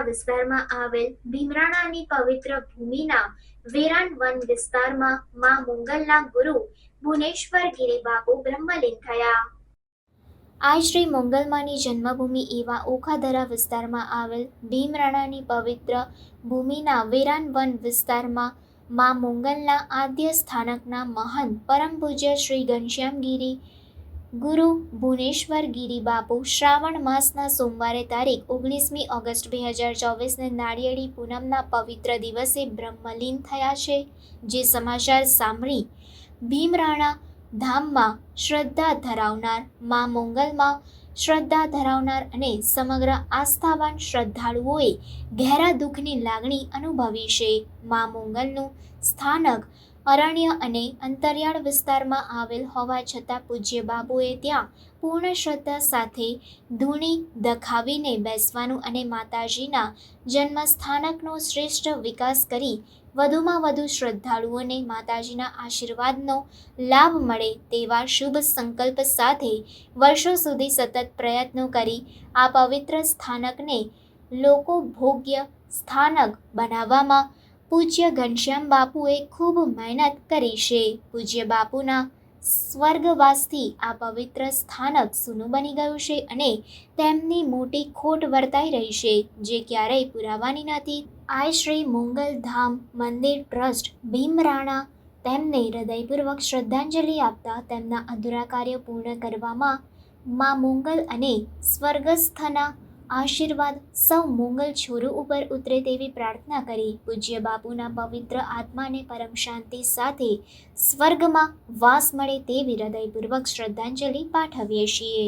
ઓખાધરા વિસ્તારમાં આવેલ ભીમરાણાની પવિત્ર ભૂમિના વેરાન વન વિસ્તારમાં મા મંગલના ગુરુ ભુવનેશ્વર ગિરિબાબુ બ્રહ્મલીન થયા. આ શ્રી મંગલમાની જન્મભૂમિ એવા ઓખાધરા વિસ્તારમાં આવેલ ભીમરાણાની પવિત્ર ભૂમિના વેરાન વન વિસ્તારમાં મા મોંગલના આદ્ય સ્થાનકના મહંત પરમ પૂજ્ય શ્રી ઘનશ્યામગીરી ગુરુ ભુવનેશ્વર ગિરિબાપુ શ્રાવણ માસના સોમવારે તારીખ ઓગણીસમી ઓગસ્ટ બે હજાર ચોવીસને નાળિયેરી પૂનમના પવિત્ર દિવસે બ્રહ્મલીન થયા છે. જે સમાચાર સાંભળી ભીમરાણા ધામમાં શ્રદ્ધા ધરાવનાર, મા મોંગલમાં શ્રદ્ધા ધરાવનાર અને સમગ્ર આસ્થાવાન શ્રદ્ધાળુઓએ ઘેરા દુઃખની લાગણી અનુભવી છે. મા મોંગલનું સ્થાનક અરણ્ય અને અંતરિયાળ વિસ્તારમાં આવેલ હોવા છતાં પૂજ્ય બાબુએ ત્યાં પૂર્ણ શ્રદ્ધા સાથે ધૂણી દખાવીને બેસવાનું અને માતાજીના જન્મસ્થાનકનો શ્રેષ્ઠ વિકાસ કરી વધુમાં વધુ શ્રદ્ધાળુઓને માતાજીના આશીર્વાદનો લાભ મળે તેવા શુભ સંકલ્પ સાથે વર્ષો સુધી સતત પ્રયત્નો કરી આ પવિત્ર સ્થાનકને લોકો ભોગ્ય સ્થાનક બનાવવામાં પૂજ્ય ઘનશ્યામ બાપુએ ખૂબ મહેનત કરી છે. પૂજ્ય બાપુના સ્વર્ગવાસથી આ પવિત્ર સ્થાનક સૂનું બની ગયું છે અને તેમની મોટી ખોટ વર્તાઈ રહી છે, જે ક્યારેય પુરાવાની નથી. આ શ્રી ધામ મંદિર ટ્રસ્ટ ભીમરાણા તેમને હૃદયપૂર્વક શ્રદ્ધાંજલિ આપતા તેમના અધૂરા કાર્ય પૂર્ણ કરવામાં મા મોંગલ અને સ્વર્ગસ્થના આશીર્વાદ સૌ મોંગલ છોરું ઉપર ઉતરે તેવી પ્રાર્થના કરી. પૂજ્ય બાપુના પવિત્ર આત્માને પરમ શાંતિ સાથે સ્વર્ગમાં વાસ મળે તેવી હૃદયપૂર્વક શ્રદ્ધાંજલિ પાઠવીએ છીએ.